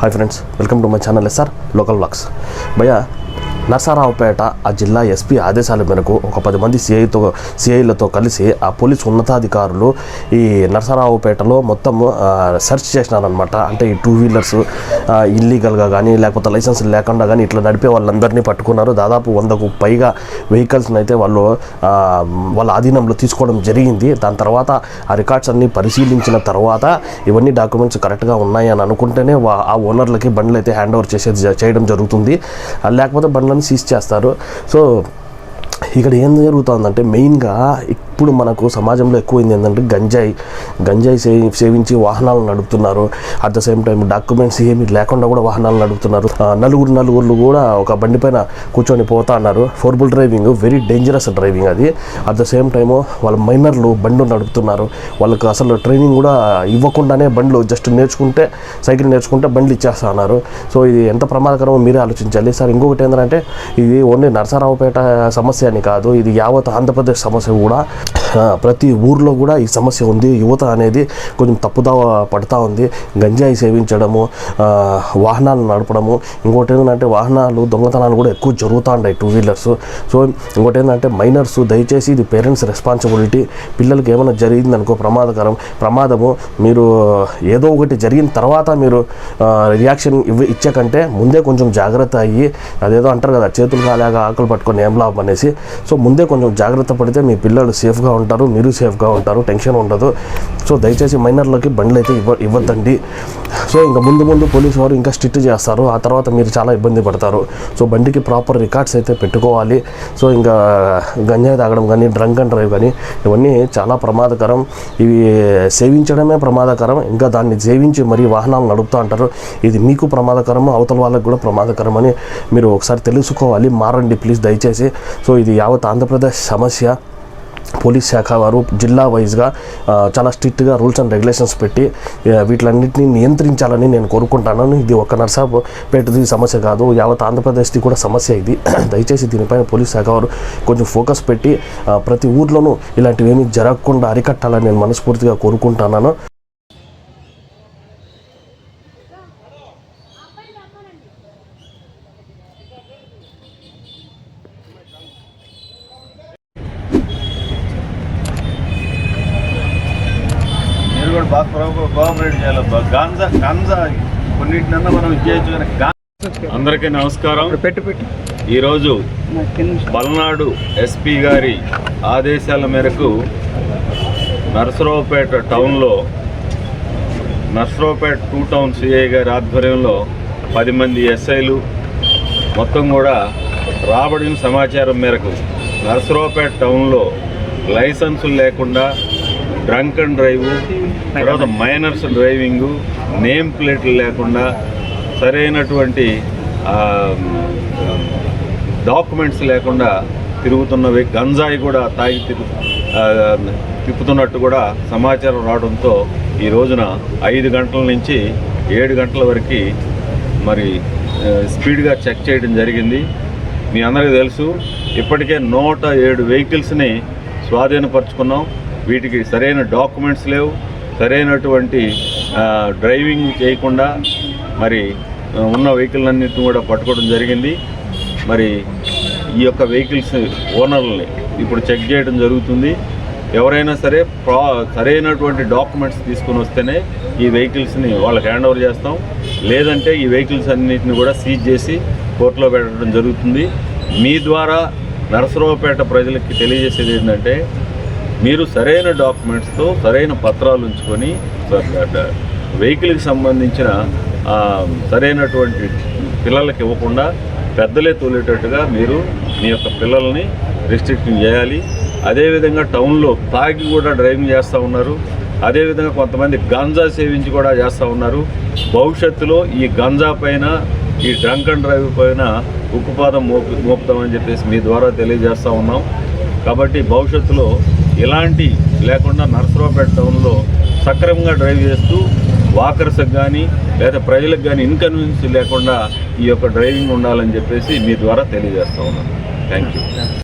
hi friends welcome to my channel SR local blogs భయ్య నరసరావుపేట ఆ జిల్లా ఎస్పీ ఆదేశాల మేరకు ఒక పది మంది సిఐతో సిఐలతో కలిసి ఆ పోలీస్ ఉన్నతాధికారులు ఈ నరసరావుపేటలో మొత్తం సెర్చ్ చేసినారనమాట అంటే ఈ టూ వీలర్స్ ఇల్లీగల్గా కానీ లేకపోతే లైసెన్స్ లేకుండా కానీ ఇట్లా నడిపే వాళ్ళందరినీ పట్టుకున్నారు. దాదాపు వందకు పైగా వెహికల్స్ని అయితే వాళ్ళు వాళ్ళ ఆధీనంలో తీసుకోవడం జరిగింది. దాని తర్వాత ఆ రికార్డ్స్ అన్ని పరిశీలించిన తర్వాత ఇవన్నీ డాక్యుమెంట్స్ కరెక్ట్గా ఉన్నాయి అని అనుకుంటేనే ఆ ఓనర్లకి బండ్లు అయితే హ్యాండ్ ఓవర్ చేసేది చేయడం జరుగుతుంది. లేకపోతే బండ్లు బండ్లను సీజ్ చేస్తారు. సో ఇక్కడ ఏం జరుగుతుందంటే మెయిన్గా ఇప్పుడు మనకు సమాజంలో ఎక్కువైంది ఏంటంటే గంజాయి. గంజాయి సేవి సేవించి వాహనాలు నడుపుతున్నారు. At the same time documents ఏమీ లేకుండా కూడా వాహనాలు నడుపుతున్నారు. నలుగురు నలుగురు కూడా ఒక బండి పైన కూర్చొని పోతా అన్నారు ఫోర్బుల్ డ్రైవింగ్ వెరీ డేంజరస్ డ్రైవింగ్ అది. అట్ ద సేమ్ టైము వాళ్ళ మైనర్లు బండ్లు నడుపుతున్నారు. వాళ్ళకు అసలు ట్రైనింగ్ కూడా ఇవ్వకుండానే బండ్లు జస్ట్ నేర్చుకుంటే సైకిల్ నేర్చుకుంటే బండ్లు ఇచ్చేస్తా అన్నారు సో ఇది ఎంత ప్రమాదకరమో మీరే ఆలోచించాలి. సార్ ఇంకొకటి ఏంటంటే ఇది ఓన్లీ నరసరావుపేట సమస్య అని కాదు. ఇది యావత్ ఆంధ్రప్రదేశ్ సమస్య కూడా. ప్రతి ఊర్లో కూడా ఈ సమస్య ఉంది. యువత అనేది కొంచెం తప్పుదావ పడతా ఉంది. గంజాయి సేవించడము వాహనాలు నడపడము. ఇంకోటి ఏంటంటే వాహనాలు దొంగతనాలు కూడా ఎక్కువ జరుగుతూ ఉంటాయి టూ వీలర్స్. సో ఇంకోటి ఏంటంటే మైనర్స్ దయచేసి ఇది పేరెంట్స్ రెస్పాన్సిబిలిటీ. పిల్లలకి ఏమైనా జరిగింది అనుకో ప్రమాదకరం. ప్రమాదము మీరు ఏదో ఒకటి జరిగిన తర్వాత మీరు రియాక్షన్ ఇవ్వ ఇచ్చే కంటే ముందే కొంచెం జాగ్రత్త అయ్యి అదేదో అంటారు కదా చేతులు కాలేక ఆకలి పట్టుకొని ఏం లాభం అనేసి. సో ముందే కొంచెం జాగ్రత్త పడితే మీ పిల్లలు సేఫ్ సేఫ్గా ఉంటారు మీరు సేఫ్గా ఉంటారు టెన్షన్ ఉండదు. సో దయచేసి మైనర్లకి బండ్లు అయితే ఇవ్వ ఇవ్వద్దండి. సో ఇంకా ముందు ముందు పోలీసు వారు ఇంకా స్ట్రిక్ట్ చేస్తారు. ఆ తర్వాత మీరు చాలా ఇబ్బంది పడతారు. సో బండికి ప్రాపర్ రికార్డ్స్ అయితే పెట్టుకోవాలి. సో ఇంకా గంజాయి తాగడం కానీ డ్రంక్ అండ్ డ్రైవ్ కానీ ఇవన్నీ చాలా ప్రమాదకరం. ఇవి సేవించడమే ప్రమాదకరం. ఇంకా దాన్ని సేవించి మరీ వాహనాలు నడుపుతూ అంటారు. ఇది మీకు ప్రమాదకరము అవతల వాళ్ళకి కూడా ప్రమాదకరం అని మీరు ఒకసారి తెలుసుకోవాలి. మారండి ప్లీజ్ దయచేసి. సో ఇది యావత్ ఆంధ్రప్రదేశ్ సమస్య. పోలీస్ శాఖ వారు జిల్లా వైజ్గా చాలా స్ట్రిక్ట్గా రూల్స్ అండ్ రెగ్యులేషన్స్ పెట్టి వీటిలన్నింటినీ నియంత్రించాలని నేను కోరుకుంటాను ఇది ఒక నర్సాపేటది సమస్య కాదు. యావత్ ఆంధ్రప్రదేశ్ది కూడా సమస్య ఇది. దయచేసి దీనిపైన పోలీస్ శాఖ వారు కొంచెం ఫోకస్ పెట్టి ప్రతి ఊర్లోనూ ఇలాంటివేమీ జరగకుండా అరికట్టాలని నేను మనస్ఫూర్తిగా కోరుకుంటున్నాను బాగా కోఆప- కోఆపరేట్ చేయాలి. బా- గాంజా గాంజా కొన్నిటినన్నా మనం ఇచ్చేయచ్చు కానీ గా- అందరికీ నమస్కారం. పెట్టు పెట్టు. ఈరోజు పల్నాడు ఎస్పీ గారి ఆదేశాల మేరకు నరసరావుపేట టౌన్లో నరసరావుపేట టూ టౌన్ సిఐ గారి ఆధ్వర్యంలో పది మంది ఎస్ఐలు మొత్తం కూడా రాబడిన సమాచారం మేరకు నరసరావుపేట టౌన్లో లైసెన్సులు లేకుండా డ్రంక్ అండ్ డ్రైవ్ తర్వాత మైనర్స్ డ్రైవింగు నేమ్ ప్లేట్లు లేకుండా సరైనటువంటి డాక్యుమెంట్స్ లేకుండా తిరుగుతున్నవి గంజాయి కూడా తాగి తిప్పుతున్నట్టు కూడా సమాచారం రావడంతో ఈ రోజున ఐదు గంటల నుంచి ఏడు గంటల వరకు మరి స్పీడ్గా చెక్ చేయడం జరిగింది. మీ అందరికీ తెలుసు ఇప్పటికే నూట ఏడు వెహికల్స్ని స్వాధీనపరుచుకున్నాం. వీటికి సరైన డాక్యుమెంట్స్ లేవు సరైనటువంటి డ్రైవింగ్ చేయకుండా మరి ఉన్న వెహికల్ అన్నింటిని కూడా పట్టుకోవడం జరిగింది. మరి ఈ యొక్క వెహికల్స్ ఓనర్లని ఇప్పుడు చెక్ చేయడం జరుగుతుంది. ఎవరైనా సరే ప్రా సరైనటువంటి డాక్యుమెంట్స్ తీసుకొని వస్తేనే ఈ వెహికల్స్ని వాళ్ళకి హ్యాండ్ ఓవర్ చేస్తాం. లేదంటే ఈ వెహికల్స్ అన్నిటిని కూడా సీజ్ చేసి కోర్టులో పెట్టడం జరుగుతుంది. మీ ద్వారా నరసరావుపేట ప్రజలకి తెలియజేసేది ఏంటంటే మీరు సరైన డాక్యుమెంట్స్తో సరైన పత్రాలు ఉంచుకొని వెహికల్కి సంబంధించిన సరైనటువంటి పిల్లలకి ఇవ్వకుండా పెద్దలే తోలేటట్టుగా మీరు మీ యొక్క పిల్లల్ని రిస్ట్రిక్షన్ చేయాలి. అదేవిధంగా టౌన్లో తాగి కూడా డ్రైవింగ్ చేస్తూ ఉన్నారు. అదేవిధంగా కొంతమంది గంజా సేవించి కూడా చేస్తూ ఉన్నారు. భవిష్యత్తులో ఈ గంజా పైన ఈ డ్రంక్ అండ్ డ్రైవ్ పైన ఉక్కుపాదం మోపు మోపుతామని చెప్పేసి మీ ద్వారా తెలియజేస్తూ ఉన్నాం. కాబట్టి భవిష్యత్తులో ఇలాంటి లేకుండా నర్సరావుపేట టౌన్లో సక్రమంగా డ్రైవ్ చేస్తూ వాకర్స్కి కానీ లేదా ప్రజలకు కానీ ఇన్కన్వీనియన్స్ లేకుండా ఈ యొక్క డ్రైవింగ్ ఉండాలని చెప్పేసి మీ ద్వారా తెలియజేస్తా ఉన్నాను. Thank you